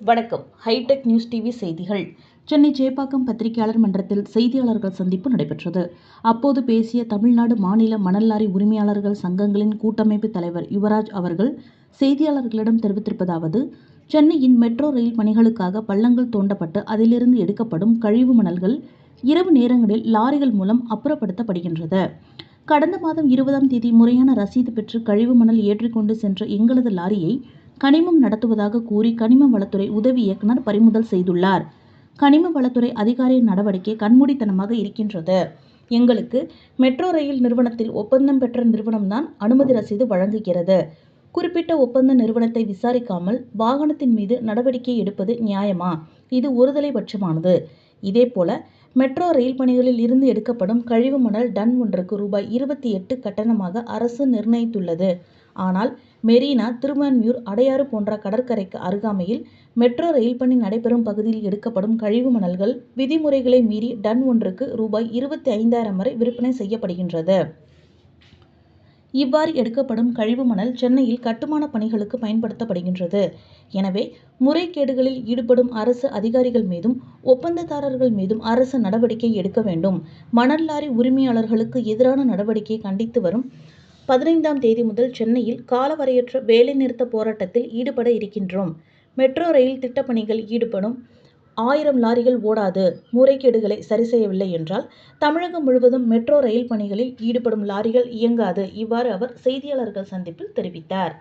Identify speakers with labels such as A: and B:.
A: வணக்கம். Hitech news TV செய்திகள். சென்னை சேப்பாக்கம் பத்திரிகையாளர் மன்றத்தில் செய்தியாளர்கள் சந்திப்பு நடைபெற்றது. அப்போது பேசிய தமிழ்நாடு மாநில மணல் லாரி உரிமையாளர்கள் சங்கங்களின் கூட்டமைப்பு தலைவர் யுவராஜ் அவர்கள் செய்தியாளர்களிடம் தெரிவித்திருப்பதாவது சென்னையின் மெட்ரோ ரயில் பணிகளுக்காக பள்ளங்கள் தோண்டப்பட்டு அதிலிருந்து எடுக்கப்படும் கழிவு மணல்கள் இரவு நேரங்களில் லாரிகள் மூலம் அப்புறப்படுத்தப்படுகின்றது. கடந்த மாதம் இருபதாம் தேதி முறையான ரசீது பெற்று கழிவு மணல் ஏற்றிக்கொண்டு சென்ற எங்களது லாரியை கனிமம் நடத்துவதாக கூறி கனிம வளத்துறை உதவி இயக்குனர் பறிமுதல் செய்துள்ளார். கனிம வளத்துறை அதிகாரியின் நடவடிக்கை கண்மூடித்தனமாக இருக்கின்றது. எங்களுக்கு மெட்ரோ ரயில் நிறுவனத்தில் ஒப்பந்தம் பெற்ற நிறுவனம்தான் அனுமதி ரசீது வழங்குகிறது. குறிப்பிட்ட ஒப்பந்த நிறுவனத்தை விசாரிக்காமல் வாகனத்தின் மீது நடவடிக்கை எடுப்பது நியாயமா? இது ஒருதலை பட்சமானது. இதேபோல மெட்ரோ ரயில் பணிகளில் இருந்து எடுக்கப்படும் கழிவு மணல் டன் ஒன்றுக்கு ரூபாய் இருபத்தி எட்டு கட்டணமாக அரசு நிர்ணயித்துள்ளது. ஆனால் மெரினா திருவான்மியூர் அடையாறு போன்ற கடற்கரைக்கு அருகாமையில் மெட்ரோ ரயில் பணி நடைபெறும் பகுதியில் எடுக்கப்படும் கழிவு மணல்கள் விதிமுறைகளை மீறி டன் ஒன்றுக்கு ரூபாய் இருபத்தி ஐந்தாயிரம் வரை விற்பனை செய்யப்படுகின்றது. இவ்வாறு எடுக்கப்படும் கழிவு மணல் சென்னையில் கட்டுமான பணிகளுக்கு பயன்படுத்தப்படுகின்றது. எனவே முறைகேடுகளில் ஈடுபடும் அரசு அதிகாரிகள் மீதும் ஒப்பந்ததாரர்கள் மீதும் அரசு நடவடிக்கை எடுக்க வேண்டும். மணல் லாரி உரிமையாளர்களுக்கு எதிரான நடவடிக்கையை கண்டித்து வரும் பதினைந்தாம் தேதி முதல் சென்னையில் காலவரையற்ற வேலைநிறுத்த போராட்டத்தில் ஈடுபட இருக்கின்றோம். மெட்ரோ ரயில் திட்டப்பணிகள் ஈடுபடும் ஆயிரம் லாரிகள் ஓடாது முறைகேடுகளை சரி செய்யவில்லை என்றால் தமிழகம் முழுவதும் மெட்ரோ ரயில் பணிகளில் ஈடுபடும் லாரிகள் இயங்காது இவ்வாறு அவர் செய்தியாளர்கள் சந்திப்பில் தெரிவித்தார்.